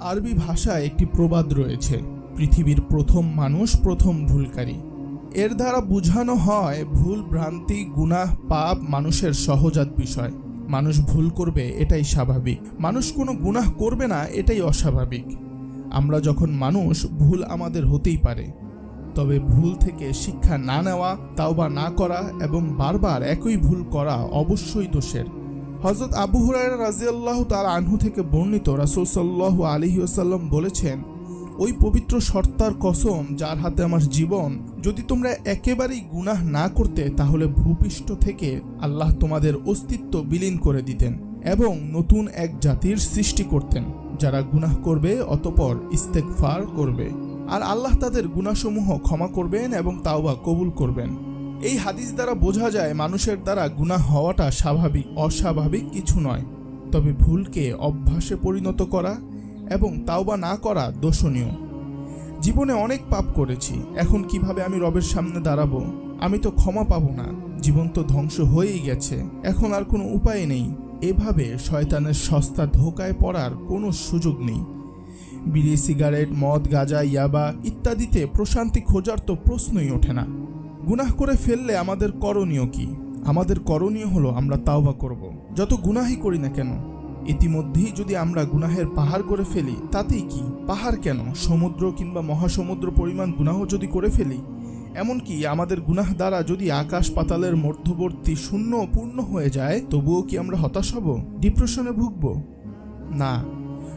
আরবি ভাষায় একটি প্রবাদ রয়েছে, পৃথিবীর প্রথম মানুষ, প্রথম ভুলকারী। এর দ্বারা বোঝানো হয়, ভুল ভ্রান্তি, গুনাহ, পাপ মানুষের সহজাত বিষয়। মানুষ ভুল করবে, এটাই স্বাভাবিক। মানুষ কোনো গুনাহ করবে না, এটাই অস্বাভাবিক। আমরা যখন মানুষ, ভুল আমাদের হতেই পারে। তবে ভুল থেকে শিক্ষা না নেওয়া, তাওবা না করা এবং বারবার একই ভুল করা অবশ্যই দোষের। হজরত আবু হুরায়রা রাজিয়াল্লাহ তার আনহু থেকে বর্ণিত রাসূল সাল্লাল্লাহু আলাইহি ওয়াসাল্লাম বলেছেন, ওই পবিত্র সর্তার কসম যার হাতে আমার জীবন, যদি তোমরা একেবারেই গুনাহ না করতে, তাহলে ভূপৃষ্ঠ থেকে আল্লাহ তোমাদের অস্তিত্ব বিলীন করে দিতেন এবং নতুন এক জাতির সৃষ্টি করতেন, যারা গুনাহ করবে অতপর ইস্তেকফার করবে। আর আল্লাহ তাদের গুনাসমূহ ক্ষমা করবেন এবং তাওবা কবুল করবেন। এই হাদিস দ্বারা বোঝা যায় মানুষের দ্বারা গুনাহ হওয়াটা স্বাভাবিক, অস্বাভাবিক কিছু নয়। তবে ভুলকে অভ্যাসে পরিণত করা এবং তাওবা না করা দোষণীয়। জীবনে অনেক পাপ করেছি, এখন কীভাবে আমি রবের সামনে দাঁড়াবো? আমি তো ক্ষমা পাবো না, জীবন তো ধ্বংস হয়েই গেছে। এখন আর কোনো উপায় নেই, এভাবে শয়তানের সস্তা ধোকায় পড়ার কোনো সুযোগ নেই। বিড়ি, সিগারেট, মদ, গাঁজা, ইয়াবা ইত্যাদিতে প্রশান্তি খোঁজার তো প্রশ্নই ওঠে না। গুনাহ করে ফেললে আমাদের করণীয় কি? আমাদের করণীয় হলো আমরা তাওবা করব। যত গুনাহই করি না কেন, ইতিমধ্যেই যদি আমরা গুনাহের পাহাড় করে ফেলি, তাতেই কি? পাহাড় কেন? সমুদ্র কিংবা মহাসমুদ্র পরিমাণ গুনাহ যদি করে ফেলি, এমনকি আমাদের গুনাহ দ্বারা যদি আকাশ পাতালের মধ্যবর্তী শূন্য পূর্ণ হয়ে যায়, তবুও কি আমরা হতাশ হব? ডিপ্রেশনে ভুগব? না।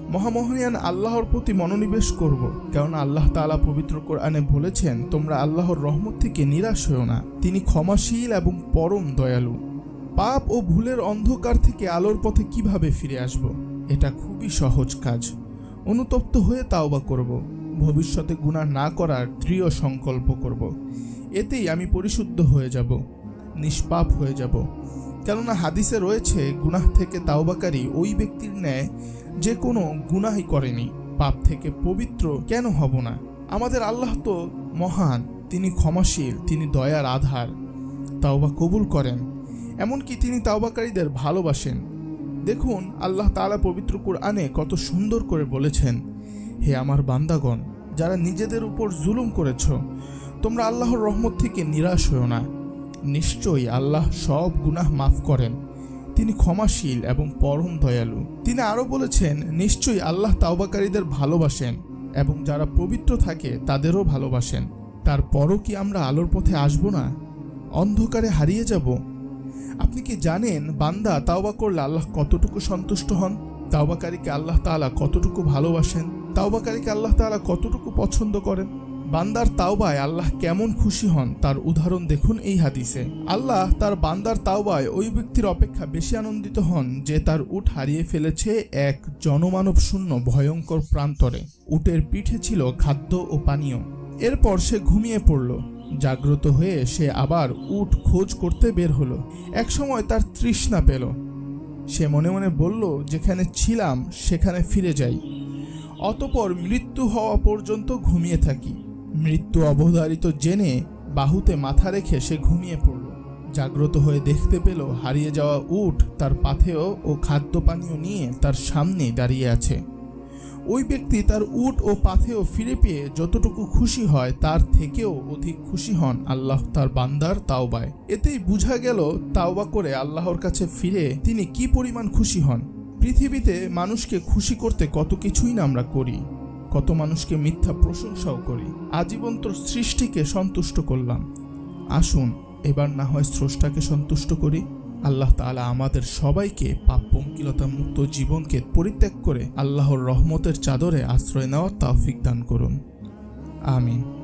মহামহনিয়ান আল্লাহর প্রতি মনোনিবেশ করব কারণ আল্লাহ তাআলা পবিত্র কোরআনে বলেছেন, তোমরা আল্লাহর রহমত থেকে নিরাশ হও না। তিনি ক্ষমাশীল এবং পরম দয়ালু। পাপ ও ভুলের অন্ধকার থেকে আলোর পথে কীভাবে ফিরে আসব? এটা খুবই সহজ কাজ। অনুতপ্ত হয়ে তাওবা করব। ভবিষ্যতে গুনাহ না করার দৃঢ় সংকল্প করব। এতেই আমি পরিশুদ্ধ হয়ে যাব, নিষ্পাপ হয়ে যাব। কেননা হাদিসে রয়েছে, গুনাহ থেকে তাওবাকারী ওই ব্যক্তির ন্যায় যে কোনো গুনাহই করেনি। পাপ থেকে পবিত্র কেন হব না? আমাদের আল্লাহ তো মহান, তিনি ক্ষমাশীল, তিনি দয়ার আধার। তাওবা কবুল করেন, এমনকি তিনি তাওবাকারীদের ভালোবাসেন। দেখুন, আল্লাহ তাআলা পবিত্র কোরআনে কত সুন্দর করে বলেছেন, হে আমার বান্দাগণ, যারা নিজেদের উপর জুলুম করেছ, তোমরা আল্লাহর রহমত থেকে নিরাশ হও না। নিশ্চয়ই আল্লাহ সব গুনাহ মাফ করেন। তিনি ক্ষমাশীল এবং পরম দয়ালু। তিনি আরও বলেছেন, নিশ্চয়ই আল্লাহ তাওবাকারীদের ভালোবাসেন এবং যারা পবিত্র থাকে তাদেরও ভালোবাসেন। তারপরও কি আমরা আলোর পথে আসব না? অন্ধকারে হারিয়ে যাব? আপনি কি জানেন, বান্দা তাওবা করলে আল্লাহ কতটুকু সন্তুষ্ট হন? তাওবাকারীকে আল্লাহ তাআলা কতটুকু ভালোবাসেন? তাওবাকারীকে আল্লাহ তাআলা কতটুকু পছন্দ করেন? বান্দার তাওবায় আল্লাহ কেমন খুশি হন তার উদাহরণ দেখুন এই হাদিসে। আল্লাহ তার বান্দার তাওবায় ওই ব্যক্তির অপেক্ষা বেশি আনন্দিত হন যে তার উট হারিয়ে ফেলেছে এক জনমানব শূন্য ভয়ঙ্কর প্রান্তরে। উটের পিঠে ছিল খাদ্য ও পানীয়। এরপর সে ঘুমিয়ে পড়ল। জাগ্রত হয়ে সে আবার উট খোঁজ করতে বের হলো। একসময় তার তৃষ্ণা পেল। সে মনে মনে বলল, যেখানে ছিলাম, সেখানে ফিরে যাই। অতপর মৃত্যু হওয়া পর্যন্ত ঘুমিয়ে থাকি। মৃত্যু অবধারিত জেনে বাহুতে মাথা রেখে সে ঘুমিয়ে পড়ল। জাগ্রত হয়ে দেখতে পেল হারিয়ে যাওয়া উট তার পাথেয় ও খাদ্য পানীয় নিয়ে তার সামনে দাঁড়িয়ে আছে। ওই ব্যক্তি তার উট ও পাথেও ফিরে পেয়ে যতটুকু খুশি হয় তার থেকেও অধিক খুশি হন আল্লাহ তার বান্দার তাওবায়। এতেই বোঝা গেল তাওবা করে আল্লাহর কাছে ফিরে তিনি কি পরিমাণ খুশি হন। পৃথিবীতে মানুষকে খুশি করতে কত কিছুই না আমরা করি। কত মানুষকে মিথ্যা প্রশংসাও করি। আজীবন তোর সৃষ্টিকে সন্তুষ্ট করলাম। আসুন, এবার না হয় স্রষ্টাকে সন্তুষ্ট করি। আল্লাহ তালা আমাদের সবাইকে পাপ পঙ্কিলতা মুক্ত জীবনকে পরিত্যাগ করে আল্লাহর রহমতের চাদরে আশ্রয় নেওয়ার তৌফিক দান করুন। আমিন।